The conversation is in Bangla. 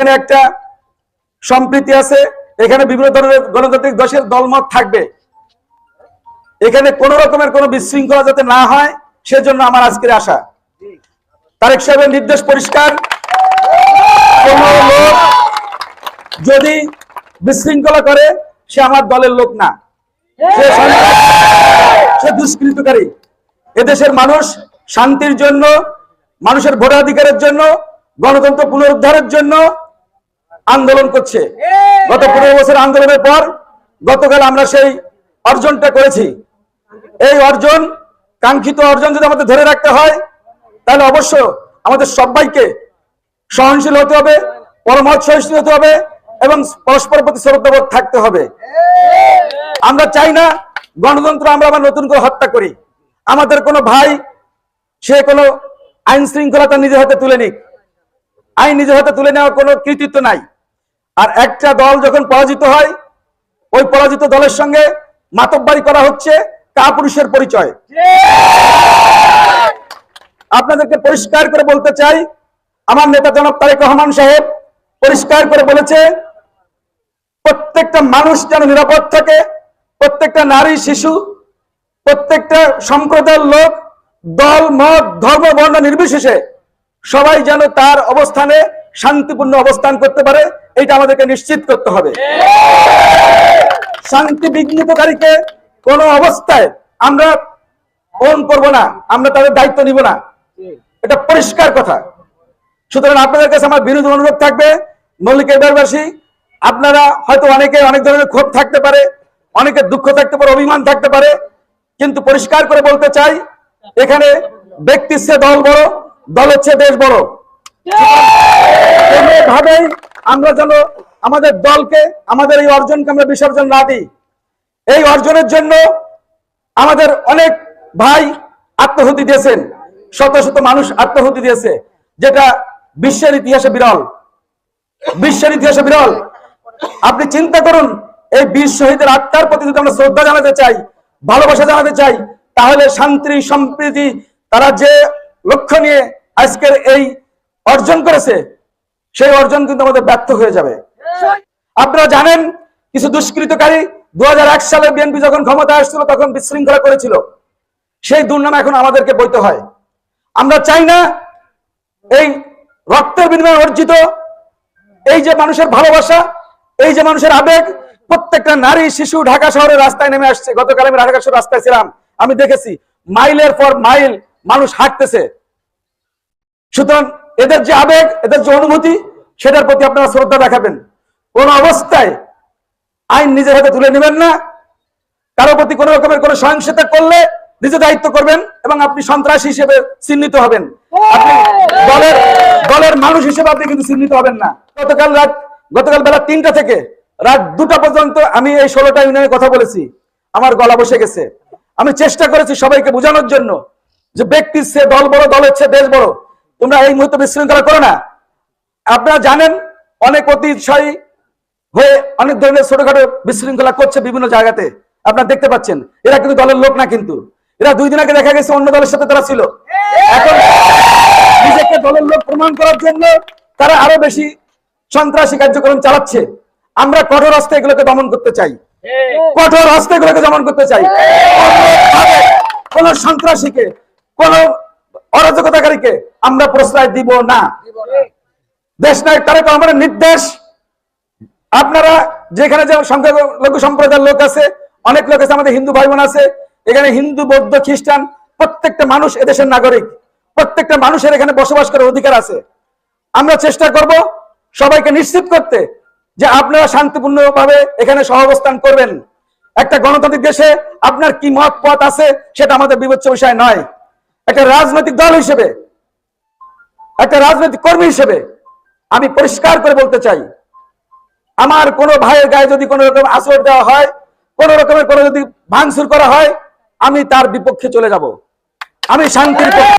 এখানে একটা সম্প্রীতি আছে, এখানে বিভিন্ন ধরনের গণতান্ত্রিক দশের দলমত থাকবে। এখানে কোন রকমের কোনো বিশৃঙ্খলা যাতে না হয়, সেজন্য আমার আজকের আশা। তারেক সাহেবের নির্দেশ পরিষ্কার। যদি বিশৃঙ্খলা করে, সে আমার দলের লোক না। সে দুষ্কৃতকারী। এদেশের মানুষ শান্তির জন্য, মানুষের ভোটাধিকারের জন্য, গণতন্ত্র পুনরুদ্ধারের জন্য আন্দোলন করছে। গত পনেরো বছর আন্দোলনের পর গতকাল আমরা সেই অর্জনটা করেছি। এই অর্জন কাঙ্ক্ষিত অর্জন যদি আমাদের ধরে রাখতে হয় তাহলে অবশ্য আমাদের সবাইকে সহনশীল হতে হবে পরমত সহিষ্ণু হতে হবে এবং পরস্পর প্রতি শ্রদ্ধাবোধ থাকতে হবে। আমরা চাই না গণতন্ত্র আমরা আবার নতুন করে হত্যা করি। আমাদের কোনো ভাই সে কোনো আইন শৃঙ্খলাটা নিজের হাতে তুলে নিক। আইন নিজের হাতে তুলে নেওয়ার কোনো কৃতিত্ব নাই। আর একটা দল যখন পরাজিত হয়, ওই পরাজিত দলের সঙ্গে মাতব্বারি করা হচ্ছে কাপুরুষের পরিচয়। আপনাদেরকে পরিষ্কার করে বলতে চাই, আমার নেতা জনাব তারেক রহমান সাহেব পরিষ্কার করে বলেছে, প্রত্যেকটা মানুষ যেন নিরাপদ থাকে, প্রত্যেকটা নারী, শিশু, প্রত্যেকটা সম্প্রদায়ের লোক, দল, মত, ধর্ম, বর্ণ নির্বিশেষে সবাই যেন তার অবস্থানে শান্তিপূর্ণ অবস্থান করতে পারে। এটা আমাদেরকে নিশ্চিত করতে হবে। শান্তি বিঘ্নিতকারীকে কোন অবস্থায় আমরা ফোন করব না, আমরা তাদের দায়িত্ব নিব না। এটা পরিষ্কার কথা। সুতরাং আপনাদের কাছে আমার বিরোধী অনুরোধ থাকবে। মল্লিক এবারবাসী আপনারা হয়তো অনেকে অনেক ধরনের ক্ষোভ থাকতে পারে, অনেকের দুঃখ থাকতে পারে, অভিমান থাকতে পারে। কিন্তু পরিষ্কার করে বলতে চাই, এখানে ব্যক্তির দল বড়, দলের চেয়ে দেশ বড়। ভাবেই আমরা যেন আমাদের দলকে, আমাদের এই অর্জনকে আমরা বিসর্জন না দিই। এই অর্জনের জন্য আমাদের অনেক ভাই আত্মহুতি দিয়েছেন। শত শত মানুষ আত্মহুতি দিয়েছে, যেটা বিশ্বের ইতিহাসে বিরল। বিশ্বের ইতিহাসে বিরল। আপনি চিন্তা করুন, এই বীর শহীদের আত্মার প্রতি যদি আমরা শ্রদ্ধা জানাতে চাই, ভালোবাসা জানাতে চাই, তাহলে শান্তি, সম্প্রীতি, তারা যে লক্ষ্য নিয়ে আজকের এই অর্জন করেছে সেই অর্জন কিন্তু আমাদের ব্যর্থ হয়ে যাবে। আপনারা জানেন, কিছু দুষ্কৃতকারী দু সালে বিএনপি যখন ক্ষমতা আসছিল, তখন বিশৃঙ্খলা করেছিল। সেই দুর্নাম এখন আমাদেরকে বইতে হয়। আমরা চাই না এই রক্তের বিনিময়ে অর্জিত এই যে মানুষের ভালোবাসা, এই যে মানুষের আবেগ, প্রত্যেকটা নারী, শিশু ঢাকা শহরের রাস্তায় নেমে আসছে। গতকাল আমি ঢাকা শহর রাস্তায় ছিলাম। আমি দেখেছি, মাইলের পর মাইল মানুষ হাঁটতেছে। সুতরাং এদের যে আবেগ, এদের যে অনুভূতি, সেটার প্রতি আপনারা শ্রদ্ধা দেখাবেন। কোন অবস্থায় আইন নিজের হাতে তুলে নেবেন না। কারও প্রতি কোন রকমের কোন সহিংসতা করলে নিজে দায়িত্ব করবেন এবং আপনি সন্ত্রাসী হিসেবে চিহ্নিত হবেন। আপনি দলের দলের মানুষ হিসেবে আপনি কিন্তু চিহ্নিত হবেন না। গতকাল রাত, গতকাল বেলা তিনটা থেকে রাত দুটা পর্যন্ত আমি এই ষোলোটা ইউনিয়নের কথা বলেছি। আমার গলা বসে গেছে। আমি চেষ্টা করেছি সবাইকে বোঝানোর জন্য যে ব্যক্তির সে দল বড় দলের চেয়ে দেশ বড়। তোমরা এই মুহূর্তে বিশৃঙ্খলা করো না। আপনারা জানেন অনেক অতি হয়ে অনেক ধরনের ছোটখাটো বিশৃঙ্খলা করছে বিভিন্ন জায়গাতে। আপনারা দেখতে পাচ্ছেন, এরা কিন্তু দলের লোক না কিন্তু। এরা দুই দিন আগে দেখা গেছে অন্য দলের সাথে তারা ছিল। এখন নিজেকে দলের লোক প্রমাণ করার জন্য তারা আরও বেশি সন্ত্রাসী কার্যক্রম চালাচ্ছে। আমরা কঠোর হস্তে এগুলোকে দমন করতে চাই। কঠোর হস্তে এগুলোকে দমন করতে চাই। কোন সন্ত্রাসীকে, কোন অরাজকতাকারীকে আমরা প্রশ্রয় দিব না। দেশ নায়ক তারেক রহমানের নির্দেশ। আপনারা যেখানে যে সংখ্যালঘু সম্প্রদায়ের লোক আছে অনেক লোক আছে আমাদের হিন্দু ভাই বোন আছে এখানে হিন্দু বৌদ্ধ খ্রিস্টান প্রত্যেকটা মানুষ এদেশের নাগরিক। প্রত্যেকটা মানুষের এখানে বসবাস করার অধিকার আছে। আমরা চেষ্টা করব সবাইকে নিশ্চিত করতে যে আপনারা শান্তিপূর্ণ ভাবে এখানে সহাবস্থান করবেন। একটা গণতান্ত্রিক দেশে আপনার কি মত পথ আছে সেটা আমাদের বিবেচ্য বিষয় নয়। একটা রাজনৈতিক দল হিসেবে, একটা রাজনৈতিক কর্মী হিসেবে আমি পরিষ্কার করে বলতে চাই, আমার কোনো ভাইয়ের গায়ে যদি কোনো রকম আসর দেওয়া হয়, কোনো রকমের কোনো যদি ভাঙচুর করা হয়, আমি তার বিপক্ষে চলে যাব। আমি শান্তির পক্ষে